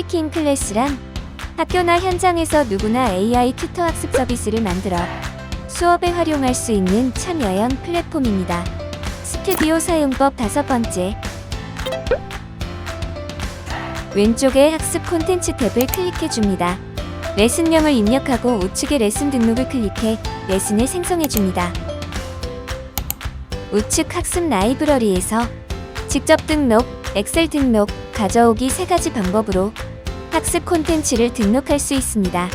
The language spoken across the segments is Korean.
스피킹 클래스란 학교나 현장에서 누구나 AI 튜터 학습 서비스를 만들어 수업에 활용할 수 있는 참여형 플랫폼입니다. 스튜디오 사용법 다섯 번째. 왼쪽에 학습 콘텐츠 탭을 클릭해 줍니다. 레슨명을 입력하고 우측의 레슨 등록을 클릭해 레슨을 생성해 줍니다. 우측 학습 라이브러리에서 직접 등록, 엑셀 등록, 가져오기 세 가지 방법으로 학습 콘텐츠를 등록할 수 있습니다.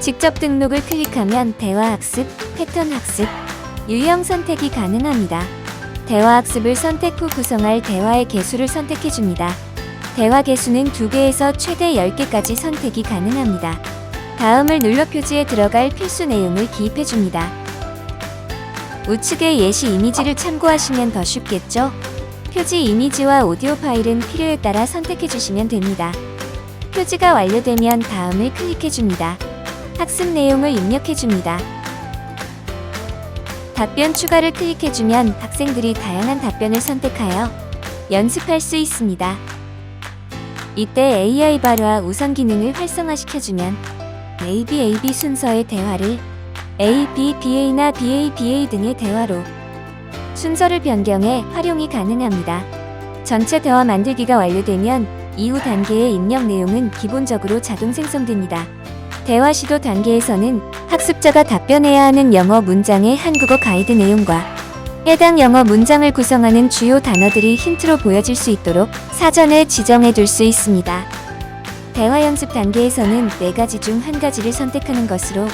직접 등록을 클릭하면 대화 학습, 패턴 학습, 유형 선택이 가능합니다. 대화 학습을 선택 후 구성할 대화의 개수를 선택해 줍니다. 대화 개수는 2개에서 최대 10개까지 선택이 가능합니다. 다음을 눌러 표지에 들어갈 필수 내용을 기입해 줍니다. 우측의 예시 이미지를 참고하시면 더 쉽겠죠? 표지 이미지와 오디오 파일은 필요에 따라 선택해 주시면 됩니다. 표지가 완료되면 다음을 클릭해 줍니다. 학습 내용을 입력해 줍니다. 답변 추가를 클릭해 주면 학생들이 다양한 답변을 선택하여 연습할 수 있습니다. 이때 AI 발화 우선 기능을 활성화시켜 주면 A, B, A, B 순서의 대화를 A, B, BA나 BA, BA 등의 대화로 순서를 변경해 활용이 가능합니다. 전체 대화 만들기가 완료되면 이후 단계의 입력 내용은 기본적으로 자동 생성됩니다. 대화 시도 단계에서는 학습자가 답변해야 하는 영어 문장의 한국어 가이드 내용과 해당 영어 문장을 구성하는 주요 단어들이 힌트로 보여질 수 있도록 사전에 지정해 둘 수 있습니다. 대화 연습 단계에서는 네 가지 중 한 가지를 선택하는 것으로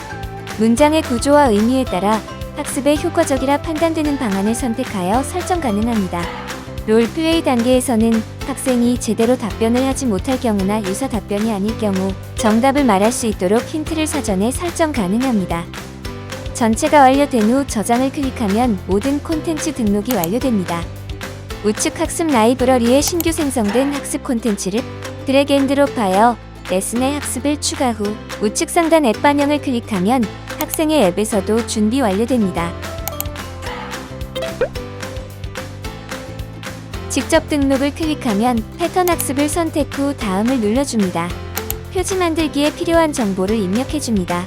문장의 구조와 의미에 따라 학습에 효과적이라 판단되는 방안을 선택하여 설정 가능합니다. 롤플레이 단계에서는 학생이 제대로 답변을 하지 못할 경우나 유사 답변이 아닐 경우 정답을 말할 수 있도록 힌트를 사전에 설정 가능합니다. 전체가 완료된 후 저장을 클릭하면 모든 콘텐츠 등록이 완료됩니다. 우측 학습 라이브러리에 신규 생성된 학습 콘텐츠를 드래그 앤 드롭하여 레슨의 학습을 추가 후 우측 상단 앱 반영을 클릭하면 학생의 앱에서도 준비 완료됩니다. 직접 등록을 클릭하면 패턴 학습을 선택 후 다음을 눌러줍니다. 표지 만들기에 필요한 정보를 입력해줍니다.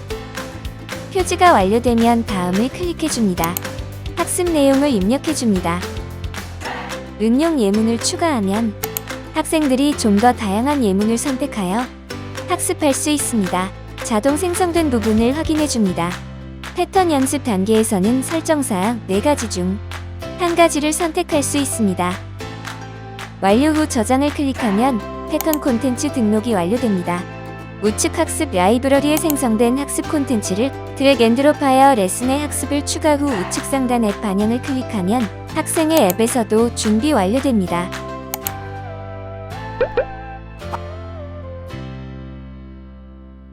표지가 완료되면 다음을 클릭해줍니다. 학습 내용을 입력해줍니다. 응용 예문을 추가하면 학생들이 좀 더 다양한 예문을 선택하여 학습할 수 있습니다. 자동 생성된 부분을 확인해 줍니다. 패턴 연습 단계에서는 설정사항 4가지 중 한 가지를 선택할 수 있습니다. 완료 후 저장을 클릭하면 패턴 콘텐츠 등록이 완료됩니다. 우측 학습 라이브러리에 생성된 학습 콘텐츠를 드래그 앤 드롭하여 레슨의 학습을 추가 후 우측 상단 앱 반영을 클릭하면 학생의 앱에서도 준비 완료됩니다.